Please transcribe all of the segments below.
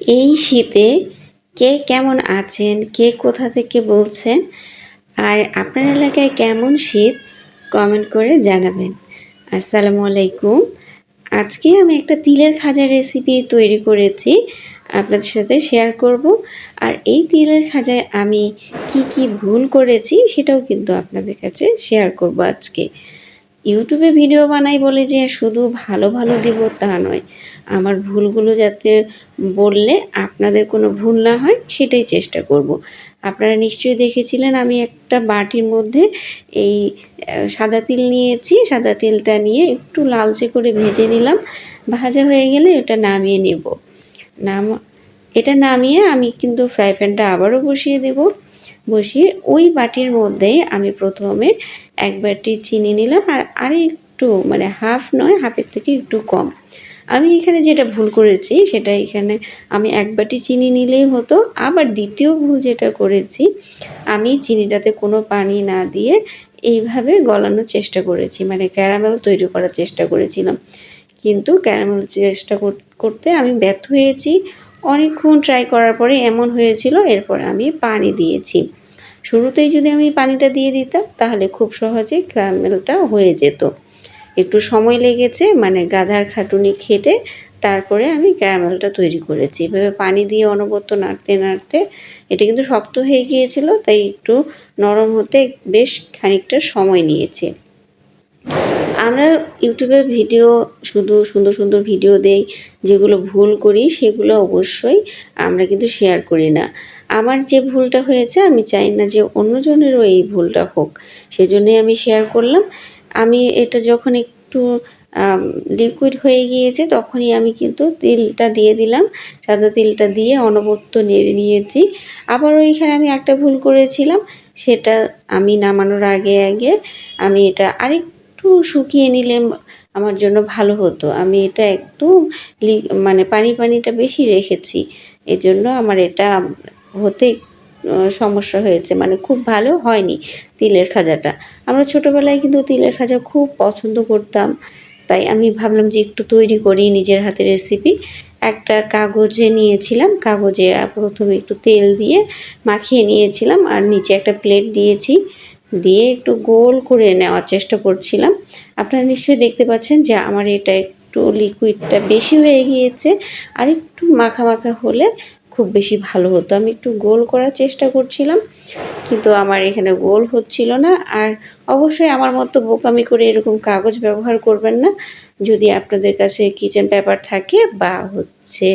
এই শীতে কে কেমন আছেন? কে কোথা থেকে বলছেন? আর আপনার এলাকায় কেমন শীত? কমেন্ট করে জানাবেন। আসসালামু আলাইকুম। আজকে আমি একটা তিলের খাজা রেসিপি তৈরি করেছি। আপনাদের সাথে শেয়ার করব। আর এই তিলের খাজায় আমি কি কি ভুল করেছি সেটাও কিন্তু আপনাদের কাছে শেয়ার করব আজকে। ইউটিউবে ভিডিও বানাই বলে যে শুধু ভালো ভালো দিব তা নয়। আমার ভুলগুলো যাতে বললে আপনাদের কোনো ভুল না হয়, সেটাই চেষ্টা করব। আপনারা নিশ্চয়ই দেখেছিলেন আমি একটা বাটির মধ্যে এই সাদা তিল নিয়েছি। সাদা তিলটা নিয়ে একটু লালচে করে ভেজে নিলাম। ভাজা হয়ে গেলে এটা নামিয়ে নেব। নাম, এটা নামিয়ে আমি কিন্তু ফ্রাই প্যানটা আবারও বসিয়ে দেব। বসিয়ে ওই বাটির মধ্যে আমি প্রথমে এক বাটি চিনি নিলাম আর আরেকটু মানে হাফ নয় হাফের থেকে একটু কম। আমি এখানে যেটা ভুল করেছি, সেটা এখানে আমি এক বাটি চিনি নিলেই হতো। আবার দ্বিতীয় ভুল যেটা করেছি, আমি চিনিটাতে কোনো পানি না দিয়ে এইভাবে গলানোর চেষ্টা করেছি মানে ক্যারামেল তৈরি করার চেষ্টা করেছিলাম। কিন্তু ক্যারামেল চেষ্টা করতে আমি ব্যর্থ হয়েছি। অনেকক্ষণ ট্রাই করার পরে এমন হয়েছিল, এরপর আমি পানি দিয়েছি। শুরুতেই যদি আমি পানিটা দিয়ে দিতাম, তাহলে খুব সহজে ক্যারামেলটা হয়ে যেত। একটু সময় লেগেছে মানে গাধার খাটুনি খেটে তারপরে আমি ক্যারামেলটা তৈরি করেছি। এভাবে পানি দিয়ে অনবদ্য নাড়তে নাড়তে এটা কিন্তু শক্ত হয়ে গিয়েছিল, তাই একটু নরম হতে বেশ খানিকটা সময় নিয়েছে। আমরা ইউটিউবে ভিডিও শুধু, সুন্দর সুন্দর ভিডিও দেই, যেগুলো ভুল করি, সেগুলো অবশ্যই আমরা কিন্তু শেয়ার করি না। আমার যে ভুলটা হয়েছে, আমি চাই না যে অন্যজনেরও এই ভুলটা হোক। সেজন্যই আমি শেয়ার করলাম। আমি এটা যখন একটু লিকুইড হয়ে গিয়েছে, তখনই আমি কিন্তু তিলটা দিয়ে দিলাম। সাদা তিলটা দিয়ে অনবত্য নেড়ে নিয়েছি। আবার ওইখানে আমি একটা ভুল করেছিলাম, সেটা আমি নামানোর আগে আগে আমি এটা আরেকটু শুকিয়ে নিলে আমার জন্য ভালো হতো। আমি এটা একটু মানে পানি পানিটা বেশি রেখেছি। এজন্য আমার এটা হতে সমস্যা হয়েছে। মানে খুব ভালো হয়নি তিলের খাজাটা। আমরা ছোটোবেলায় কিন্তু তিলের খাজা খুব পছন্দ করতাম। তাই আমি ভাবলাম যে একটু তৈরি করি নিজের হাতে রেসিপি একটা কাগজে নিয়েছিলাম। কাগজে প্রথমে একটু তেল দিয়ে মাখিয়ে নিয়েছিলাম। আর নিচে একটা প্লেট দিয়েছি। দিয়ে একটু গোল করে নেওয়ার চেষ্টা করছিলাম। আপনারা নিশ্চয়ই দেখতে পাচ্ছেন যে আমার এটা একটু লিকুইডটা বেশি হয়ে গিয়েছে আর একটু মাখা মাখা হলে খুব বেশি ভালো হতো। আমি একটু গোল করার চেষ্টা করছিলাম, কিন্তু আমার এখানে গোল হচ্ছিল না। আর অবশ্যই আমার মতো বোকামি করে এরকম কাগজ ব্যবহার করবেন না। যদি আপনাদের কাছে কিচেন পেপার থাকে বা হচ্ছে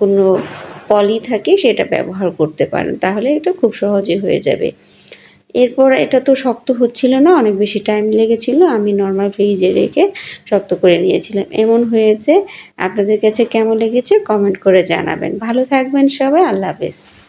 কোনো পলি থাকে, সেটা ব্যবহার করতে পারেন। তাহলে এটা খুব সহজে হয়ে যাবে। এরপর এটা তো শক্ত হচ্ছিল না, অনেক বেশি টাইম লেগেছিল, আমি নর্মাল ফ্রিজে রেখে শক্ত করে নিয়েছিলাম। এমন হয়েছে, আপনাদের কাছে কেমন লেগেছে কমেন্ট করে জানাবেন। ভালো থাকবেন সবাই, আল্লাহ হাফেজ।